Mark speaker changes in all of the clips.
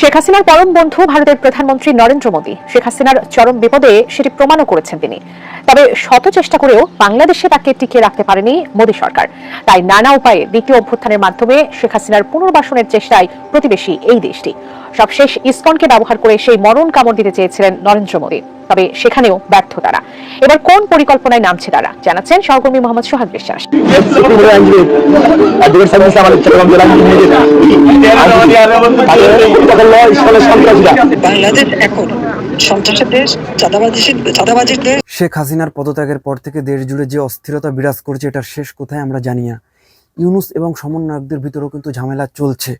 Speaker 1: শেখ হাসিনার পরম বন্ধু ভারতের প্রধানমন্ত্রী নরেন্দ্র মোদী। শেখ হাসিনার চরম বিপদে সেটি প্রমাণও করেছেন তিনি। তবে শত চেষ্টা করেও বাংলাদেশে তাকে টিকিয়ে রাখতে পারেনি মোদী সরকার। তাই নানা উপায়ে দ্বিতীয় অভ্যুত্থানের মাধ্যমে শেখ হাসিনার পুনর্বাসনের চেষ্টায় প্রতিবেশী এই দেশটি। সবশেষ ইসকনকে ব্যবহার করে সেই মরণ কামড় দিতে চেয়েছিলেন নরেন্দ্র মোদী। তবে সেখানেও ব্যর্থ তারা। এবার কোন পরিকল্পনায় নামছে তারা, জানাচ্ছেন সহকর্মী মোহাম্মদ সোহাগ বিশ্বাস।
Speaker 2: শেখ হাসিনার পদত্যাগের পর থেকে দেশ জুড়ে যে অস্থিরতা বিরাজ করছে এটার শেষ কোথায় আমরা জানি না। ইউনুস এবং সমন্বয়কদের ভিতরেও কিন্তু ঝামেলা চলছে।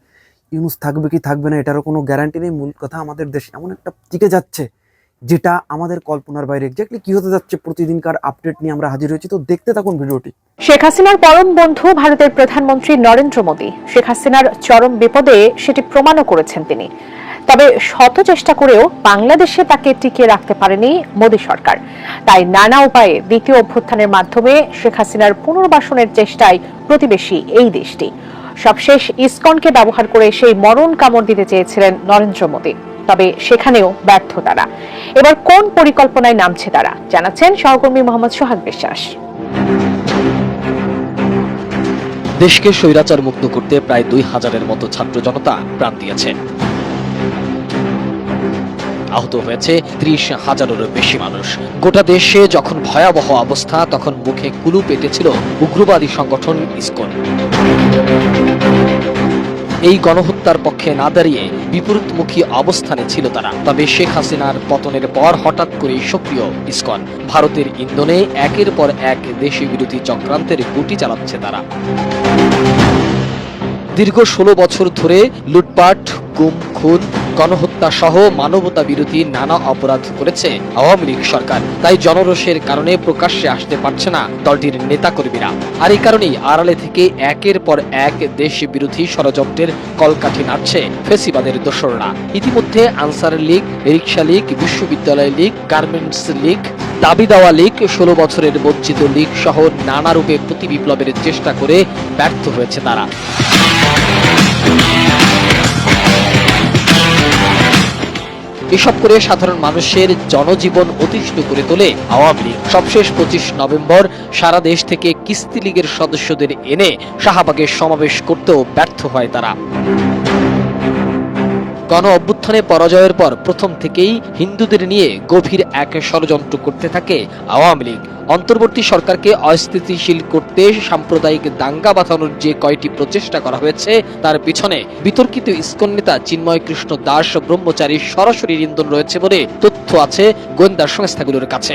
Speaker 2: ইউনুস থাকবে কি থাকবে না, এটারও কোনো গ্যারান্টি নেই। মূল কথা আমাদের দেশ এমন একটা টিকে যাচ্ছে। যেটা আমাদের কল্পনার বাইরে। এক্স্যাক্টলি কি হতে যাচ্ছে প্রতিদিনকার আপডেট নিয়ে আমরা হাজির হয়েছি, তো দেখতে থাকুন ভিডিওটি।
Speaker 1: শেখ হাসিনার পরম বন্ধু ভারতের প্রধানমন্ত্রী নরেন্দ্র মোদী, শেখ হাসিনার চরম বিপদে সেটি প্রমাণও করেছেন তিনি। তবে শত চেষ্টা করেও বাংলাদেশে তাকে টিকিয়ে রাখতে পারেনি মোদী সরকার। তাই নানা উপায়ে দ্বিতীয় অভ্যুত্থানের মাধ্যমে শেখ হাসিনার পুনর্বাসনের চেষ্টায় প্রতিবেশী এই দেশটি। সবশেষ ইসকনকে ব্যবহার করে সেই মরণ কামড় দিতে চেয়েছিলেন নরেন্দ্র মোদী। তবে সেখানেও ব্যর্থ তারা। এবার কোন পরিকল্পনায় নামছে তারা, জানাচ্ছেন সহকর্মী মোহাম্মদ সোহাগ বিশ্বাস।
Speaker 3: দেশকে স্বৈরাচার মুক্ত করতে প্রায় দুই হাজারের মতো ছাত্র জনতা প্রাণ দিয়েছে। আহত হয়েছে ত্রিশ হাজারেরও বেশি মানুষ। গোটা দেশে যখন ভয়াবহ অবস্থা, তখন মুখে কুলু পেটেছিল উগ্রবাদী সংগঠন ইসকন। এই গণহত্যার পক্ষে না দাঁড়িয়ে বিপরীতমুখী অবস্থানে ছিল তারা। তবে শেখ হাসিনার পতনের পর হঠাৎ করে সক্রিয় ইসকন। ভারতের ইন্ধনে একের পর এক দেশি বিরোধী চক্রান্তের গুটি চালাচ্ছে তারা। দীর্ঘ ষোলো বছর ধরে লুটপাট, গুম, খুন গণহত্যা সহ মানবতা বিরোধী নানা অপরাধ করেছে আওয়ামী লীগ সরকার। তাই জনরোষের কারণে প্রকাশ্যে আসতে পারছে না দলটির নেতাকর্মীরা। আর এই কারণেই আড়ালে থেকে একের পর এক দেশ বিরোধী ষড়যন্ত্রের কলকাঠি নাড়ছে ফেসিবাদের দোসররা। ইতিমধ্যে আনসার লীগ রিক্সা লীগ, বিশ্ববিদ্যালয় লীগ, গার্মেন্টস লীগ, দাবি দেওয়া লীগ, ষোলো বছরের বঞ্চিত লীগ সহ নানা রূপে প্রতি বিপ্লবের চেষ্টা করে ব্যর্থ হয়েছে তারা। এসব করে সাধারণ মানুষের জনজীবন অতিষ্ঠ করে তোলে আওয়ামী লীগ। সবশেষ পঁচিশ নভেম্বর সারা দেশ থেকে কিস্তি লীগের সদস্যদের এনে শাহবাগে সমাবেশ করতেও ব্যর্থ হয় তারা। গণ অভ্যুত্থানে পরাজয়ের পর প্রথম থেকেই হিন্দুদের নিয়ে গভীর এক ষড়যন্ত্র করতে থাকে আওয়ামী লীগ। অন্তর্বর্তী সরকারকে অস্থিতিশীল করতে সাম্প্রদায়িক দাঙ্গা বাঁধানোর যে কয়টি প্রচেষ্টা করা হয়েছে, তার পিছনে বিতর্কিত ইস্কন নেতা চিন্ময় কৃষ্ণ দাস ব্রহ্মচারীর সরাসরি নিন্দন রয়েছে বলে তথ্য আছে গোয়েন্দা সংস্থাগুলোর কাছে।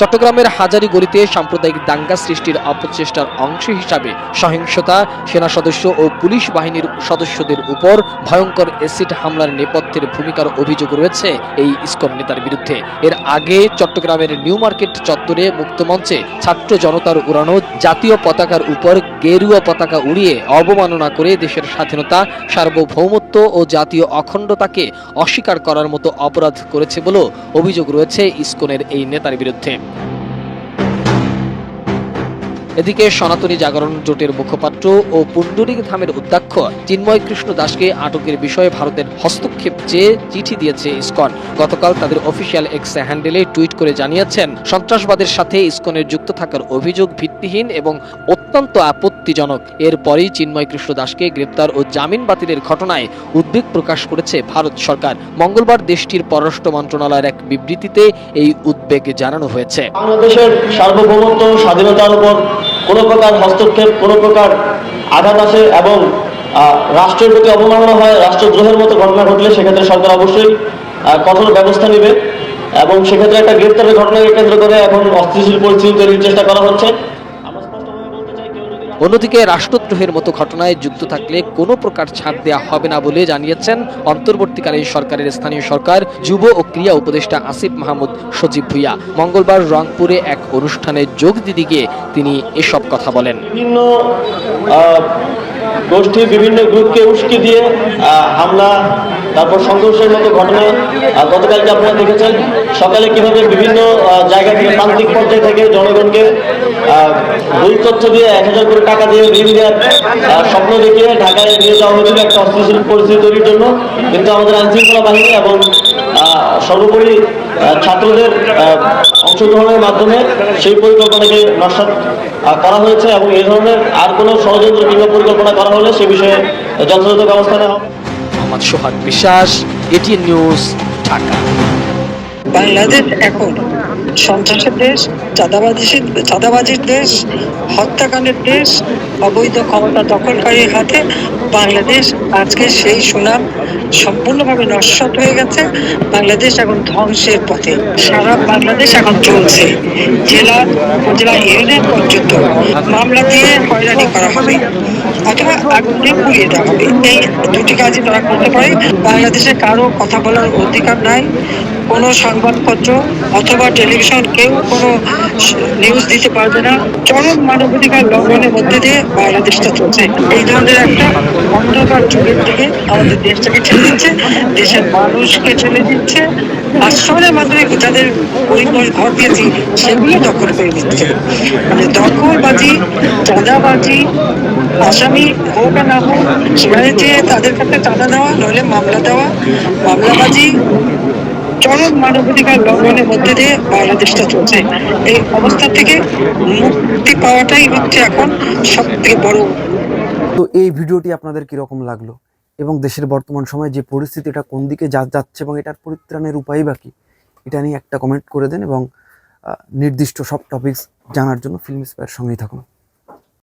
Speaker 3: চট্টগ্রামের হাজারি গলিতে সাম্প্রদায়িক দাঙ্গা সৃষ্টির অপচেষ্টার অংশ হিসাবে সহিংসতা, সেনা সদস্য ও পুলিশ বাহিনীর সদস্যদের উপর ভয়ঙ্কর এসিড হামলার নেপথ্যের ভূমিকার অভিযোগ রয়েছে এই ইসকন নেতার বিরুদ্ধে। এর আগে চট্টগ্রামের নিউ মার্কেট চত্বরে মুক্তমঞ্চে ছাত্র জনতার উড়ানো জাতীয় পতাকার উপর গেরুয়া পতাকা উড়িয়ে অবমাননা করে দেশের স্বাধীনতা, সার্বভৌমত্ব ও জাতীয় অখণ্ডতাকে অস্বীকার করার মতো অপরাধ করেছে বলেও অভিযোগ রয়েছে ইসকনের এই নেতার বিরুদ্ধে। Thank you. এদিকে সনাতনী জাগরণ জোটের মুখপাত্র ও পুণ্ডরিক ধামের অধ্যক্ষ চিন্ময় কৃষ্ণ দাসকে আটকের বিষয়ে ভারতের হস্তক্ষেপ চেয়ে চিঠি দিয়েছে ইসকন। গতকাল তাদের অফিসিয়াল এক্স হ্যান্ডেলে টুইট করে জানিয়েছেন, সন্ত্রাসবাদের সাথে ইসকনের যুক্ত থাকার অভিযোগ ভিত্তিহীন এবং অত্যন্ত আপত্তিজনক। এরপরই চিন্ময় কৃষ্ণ দাসকে গ্রেপ্তার ও জামিন বাতিলের ঘটনায় উদ্বেগ প্রকাশ করেছে ভারত সরকার। মঙ্গলবার দেশটির পররাষ্ট্র মন্ত্রণালয়ের এক বিবৃতিতে এই উদ্বেগ জানানো হয়েছে।
Speaker 4: বাংলাদেশের সার্বভৌমত্ব স্বাধীনতার উপর কোনো প্রকার হস্তক্ষেপ, কোনো প্রকার আঘাত আসে এবং
Speaker 5: রাষ্ট্রের প্রতি অবমাননা হয়, রাষ্ট্রদ্রোহের মতো ঘটনা ঘটলে সেক্ষেত্রে সরকার অবশ্যই কঠোর ব্যবস্থা নেবে এবং সেক্ষেত্রে একটা গ্রেপ্তারের ঘটনাকে কেন্দ্র করে এখন অস্থিতিশীল পরিস্থিতি তৈরির চেষ্টা করা হচ্ছে।
Speaker 3: অন্যদিকে রাষ্ট্রদ্রোহের মতো ঘটনায় যুক্ত থাকলে কোনো প্রকার ছাড় দেওয়া হবে না বলে জানিয়েছেন অন্তর্বর্তীকালীন সরকারের স্থানীয় সরকার যুব ও ক্রিয়া উপদেষ্টা আসিফ মাহমুদ সজীব ভুইয়া। মঙ্গলবার রংপুরে এক অনুষ্ঠানে যোগ দিতে গিয়ে তিনি এসব কথা বলেন।
Speaker 5: গোষ্ঠী বিভিন্ন গ্রুপকে উস্কে দিয়ে হামলা, তারপর সংঘর্ষের মতো ঘটনা গতকালকে আপনারা দেখেছেন। সকালে কীভাবে বিভিন্ন জায়গা থেকে প্রান্তিক পর্যায় থেকে জনগণকে আহ, তথ্য দিয়ে এক হাজার করে টাকা দিয়ে ঋণ দেওয়ার স্বপ্ন দেখিয়ে ঢাকায় নিয়ে যাওয়া হয়েছিল একটা অস্থিতিশীল পরিস্থিতি তৈরির জন্য। কিন্তু আমাদের আইনশৃঙ্খলা বাহিনী এবং আহ, সর্বোপরি ছাত্রদের অংশগ্রহণের মাধ্যমে সেই পরিকল্পনাকে নস্বাত করা হয়েছে এবং এই ধরনের আর কোনো ষড়যন্ত্র কিংবা পরিকল্পনা করা হলে সে বিষয়ে যথাযথ ব্যবস্থা নেওয়া হবে।
Speaker 3: মোহাম্মদ সোহাগ বিশ্বাস এটিএন নিউজ ঢাকা।
Speaker 6: বাংলাদেশ এখন সন্ত্রাসের দেশ, চাঁদাবাজির চাঁদাবাজির দেশ, হত্যাকাণ্ডের দেশ, অবৈধ ক্ষমতা দখলকারীর হাতে বাংলাদেশ আজকে সেই সুনাম সম্পূর্ণভাবে নস্বাত হয়ে গেছে। বাংলাদেশ এখন ধ্বংসের পথে। সারা বাংলাদেশ এখন চলছে। জেলা উপজেলা ইউনিয়ন পর্যন্ত মামলা দিয়ে হয়রানি করা হবে। অথবা আগুন পুড়িয়ে দেওয়া হবে। এই দুটি কাজই তারা করতে পারে। বাংলাদেশে কারও কথা বলার অধিকার নাই। কোনো সংবাদপত্র অথবা টেলিভিশন কেউ কোনো নিউজ দিতে পারবে না। চরম মানবাধিকার লঙ্ঘনের মধ্যে দিয়ে বাংলাদেশটা চলছে। এই ধরনের একটা অন্ধকার যুগের দিকে আমাদের দেশটাকে ছেড়ে দিচ্ছে, দেশের মানুষকে ছেড়ে দিচ্ছে আশ্রমের মাধ্যমে যাদের পরিবার ঘর দিয়েছি সেগুলো দখল করে নিচ্ছে। মানে দখলবাজি, চাঁদাবাজি, আসামি হোক আর না হোক, সেখানে যে তাদের কাছে চাঁদা দেওয়া, নইলে মামলা দেওয়া, মামলাবাজি, চরম মানবাধিকার লঙ্ঘনের মধ্যে দিয়ে বাংলাদেশটা চলছে। এই অবস্থা থেকে মুক্তি পাওয়াটাই হচ্ছে এখন সব থেকে বড়
Speaker 2: তো এই ভিডিওটি আপনাদের কীরকম লাগল? এবং দেশের বর্তমান সময়ে যে পরিস্থিতি এটা কোন দিকে যা যাচ্ছে এবং এটার পরিত্রাণের উপায় বা কী, এটা নিয়ে একটা কমেন্ট করে দেন এবং নির্দিষ্ট সব টপিকস জানার জন্য ফিল্ম স্পেয়ার সঙ্গেই থাকুন।